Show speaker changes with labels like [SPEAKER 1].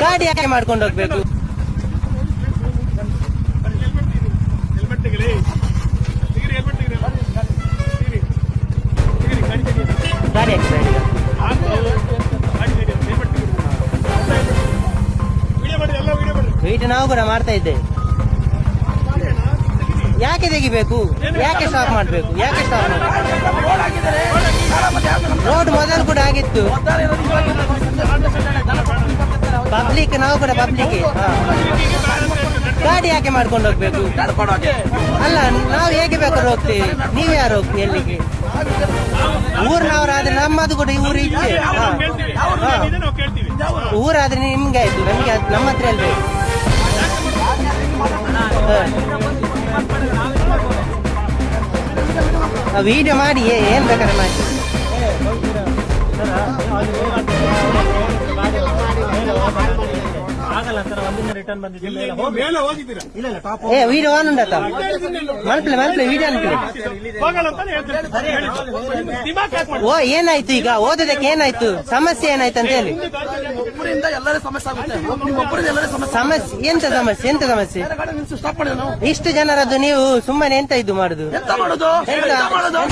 [SPEAKER 1] ಗಾಡಿ ಯಾಕೆ ಮಾಡ್ಕೊಂಡು ಹೋಗ್ಬೇಕು?
[SPEAKER 2] ಗಾಡಿ
[SPEAKER 1] ನಾವು ಕೂಡ ಮಾಡ್ತಾ ಇದ್ದೇವೆ ಯಾಕೆ ತೆಗಿಬೇಕು? ಯಾಕೆ ಸ್ಟಾಪ್ ಮಾಡ್ಬೇಕು? ಯಾಕೆ ಸ್ಟಾಪ್ ರೋಡ್ ಮೊದಲು ಕೂಡ ಆಗಿತ್ತು. ಪಬ್ಲಿಕ್ ನಾವು ಕೂಡ ಪಬ್ಲಿಕ್ ಗಾಡಿ ಯಾಕೆ ಮಾಡ್ಕೊಂಡು ಹೋಗ್ಬೇಕು? ಅಲ್ಲ, ನಾವು ಹೇಗೆ ಬೇಕಾದ್ರೂ ಹೋಗ್ತೇವೆ. ನೀವು ಯಾರು ಹೋಗ್ತೀವಿ ಎಲ್ಲಿಗೆ? ಊರಿನವರಾದ್ರೆ ನಮ್ಮದು ಕೂಡ ಊರು.
[SPEAKER 2] ಇದೆ
[SPEAKER 1] ಊರಾದ್ರೆ ನಿಮ್ಗೆ ಆಯ್ತು. ನಮ್ಗೆ ನಮ್ಮ ಹತ್ರ ಎಲ್ಲ ವಿಡಿಯೋ ಮಾಡಿ ಏನ್ ಬೇಕಾದ್ರೆ ಮಾಡಿ. Levántate.
[SPEAKER 2] ಮೇಲೆ ಹೋಗಿದ್ದೀರಾ
[SPEAKER 1] ಏ ವಿಡಿಯೋ ಆನ್ ಮಲ್ಪಲೆ ಮಲ್ಪಲೆ ವಿಡಿಯೋ ಅನ್ಕೊಳ್ಳಿ
[SPEAKER 2] ಹೋಗಲ್ಲ ಅಂತಾನೆ ಹೇಳ್ತಾರೆ ಹೇಳಿದ್ದು. ದಿಮಾಕ್ ಯಾಕೆ ಮಾಡ್ತೀರಾ?
[SPEAKER 1] ಓ ಏನಾಯ್ತು ಈಗ ಓದೋದಕ್ಕೆ ಏನಾಯ್ತು ಸಮಸ್ಯೆ ಏನಾಯ್ತು ಅಂತ ಹೇಳಿ
[SPEAKER 3] ಒಬ್ಬರಿಂದ ಎಲ್ಲರೂ ಸಮಸ್ಯೆ ಆಗುತ್ತೆ ನಿಮ್ಮ ಒಬ್ಬರಿಂದ ಎಲ್ಲರೂ ಸಮಸ್ಯೆ
[SPEAKER 1] ಸಮಸ್ಯೆ ಎಂತ ಸಮಸ್ಯೆ ಎಂತ ಸಮಸ್ಯೆ
[SPEAKER 3] ಗಾಡಿ ನಿಲ್ಸಿ ಸ್ಟಾಪ್ ಮಾಡಿ ನಾವು
[SPEAKER 1] ಇಷ್ಟು ಜನರದ್ದು ನೀವು ಸುಮ್ಮನೆ ಎಂತ ಇದು ಮಾಡುದು
[SPEAKER 3] ಎಂತ ಮಾಡೋದು
[SPEAKER 1] ಎಂತ?
[SPEAKER 3] ಎಂತ ಮಾಡೋದು